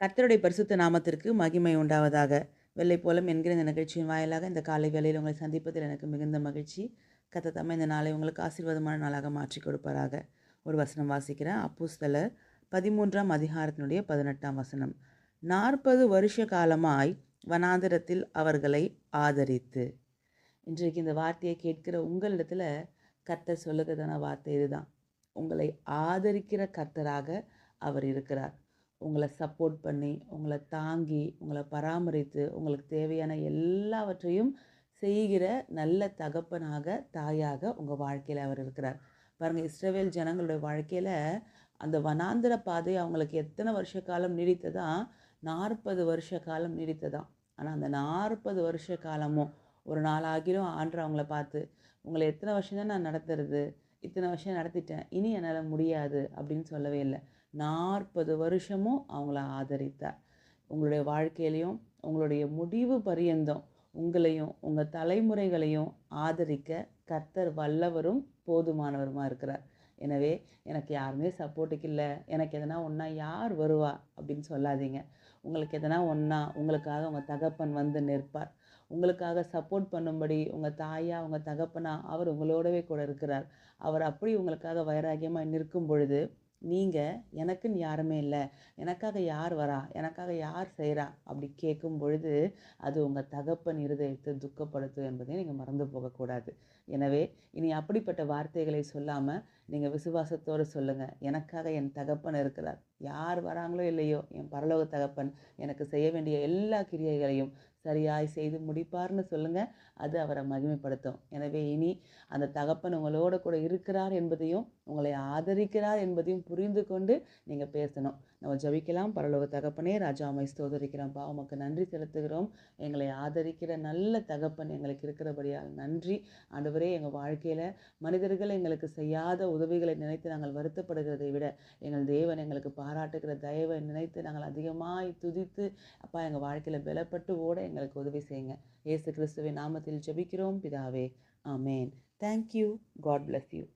கர்த்தருடைய பரிசுத்த நாமத்திற்கு மகிமை உண்டாவதாக. வெள்ளை போலம் என்கிற இந்த நிகழ்ச்சியின் வாயிலாக இந்த காலை வேளையில் உங்களை சந்திப்பதில் எனக்கு மிகுந்த மகிழ்ச்சி. கத்த தம்மை இந்த நாளை உங்களுக்கு ஆசீர்வாதமான நாளாக மாற்றி கொடுப்பாராக. ஒரு வசனம் வாசிக்கிறேன். அப்பூஸ்தலர் பதிமூன்றாம் அதிகாரத்தினுடைய பதினெட்டாம் வசனம். நாற்பது வருஷ காலமாய் வனாந்திரத்தில் அவர்களை ஆதரித்து. இன்றைக்கு இந்த வார்த்தையை கேட்கிற உங்களிடத்தில் கர்த்தர் சொல்லுகிறதான வார்த்தை இதுதான். உங்களை ஆதரிக்கிற கர்த்தராக அவர் இருக்கிறார். உங்களை சப்போர்ட் பண்ணி உங்களை தாங்கி உங்களை பராமரித்து உங்களுக்கு தேவையான எல்லாவற்றையும் செய்கிற நல்ல தகப்பனாக தாயாக உங்கள் வாழ்க்கையில் அவர் இருக்கிறார். பாருங்கள் இஸ்ரவேல் ஜனங்களுடைய வாழ்க்கையில் அந்த வனாந்திர பாதை அவங்களுக்கு எத்தனை வருஷ காலம் நீடித்ததா? நாற்பது வருஷ காலம் நீடித்ததான் ஆனால் அந்த நாற்பது வருஷ காலமும் ஒரு நாளாகிலும் ஆண்டு அவங்கள பார்த்து உங்களை எத்தனை வருஷம் தான் நான் நடத்துறது? இத்தனை வருஷம் நடத்திட்டேன். இனி என்னால் முடியாது. அப்படின்னு சொல்லவே இல்லை. நாற்பது வருஷமும் அவங்கள ஆதரித்தார். உங்களுடைய வாழ்க்கையிலையும் உங்களுடைய முடிவு பரியந்தம் உங்களையும் உங்கள் தலைமுறைகளையும் ஆதரிக்க கர்த்தர் வல்லவரும் போதுமானவருமா இருக்கிறார். எனவே எனக்கு யாருமே சப்போர்ட்டுக்கு இல்லை. எனக்கு எதனா ஒன்றா யார் வருவா அப்படின்னு சொல்லாதீங்க. உங்களுக்கு எதனா ஒன்றா உங்களுக்காக உங்கள் தகப்பன் வந்து நிற்பார். உங்களுக்காக சப்போர்ட் பண்ணும்படி உங்கள் தாயா உங்கள் தகப்பனா அவர் உங்களோடவே கூட இருக்கிறார். அவர் அப்படி உங்களுக்காக வைராகியமாக நிற்கும் பொழுது நீங்கள் எனக்குன்னு யாருமே இல்லை. எனக்காக யார் வரா? எனக்காக யார் செய்கிறா அப்படி கேட்கும் பொழுது அது உங்கள் தகப்பன் இருதயத்தை துக்கப்படுத்தும் என்பதை நீங்கள் மறந்து போகக்கூடாது எனவே இனி அப்படிப்பட்ட வார்த்தைகளை சொல்லாமல் நீங்கள் விசுவாசத்தோடு சொல்லுங்கள் எனக்காக என் தகப்பன் இருக்கிறார். யார் வராங்களோ இல்லையோ என் பரலோக தகப்பன் எனக்கு செய்ய வேண்டிய எல்லா கிரியைகளையும் சரியாய் செய்து முடிப்பார்னு சொல்லுங்கள் அது அவரை மகிமைப்படுத்தும். எனவே இனி அந்த தகப்பன் உங்களோட கூட இருக்கிறார் என்பதையும் உங்களை ஆதரிக்கிறார் என்பதையும் புரிந்து கொண்டு நீங்கள் பேசணும். நம்ம ஜபிக்கலாம். பரலோக தகப்பனே ராஜா ஸ்தோதரிக்கிறோம். பா உமக்கு நன்றி செலுத்துகிறோம். எங்களை ஆதரிக்கிற நல்ல தகப்பன் எங்களுக்கு இருக்கிறபடியால் நன்றி. ஆண்டவரே எங்கள் வாழ்க்கையில் மனிதர்கள் எங்களுக்கு செய்யாத உதவிகளை நினைத்து நாங்கள் வருத்தப்படுகிறதை விட எங்கள் தேவன் எங்களுக்கு பாராட்டுகிற தயவை நினைத்து நாங்கள் அதிகமாய் துதித்து அப்பா எங்கள் வாழ்க்கையில் பலப்பட்டு ஓட எங்களுக்கு உதவி செய்யுங்க. ஏசு கிறிஸ்துவின் நாமத்தில் ஜெபிக்கிறோம். பிதாவே ஆமேன். Thank you God bless you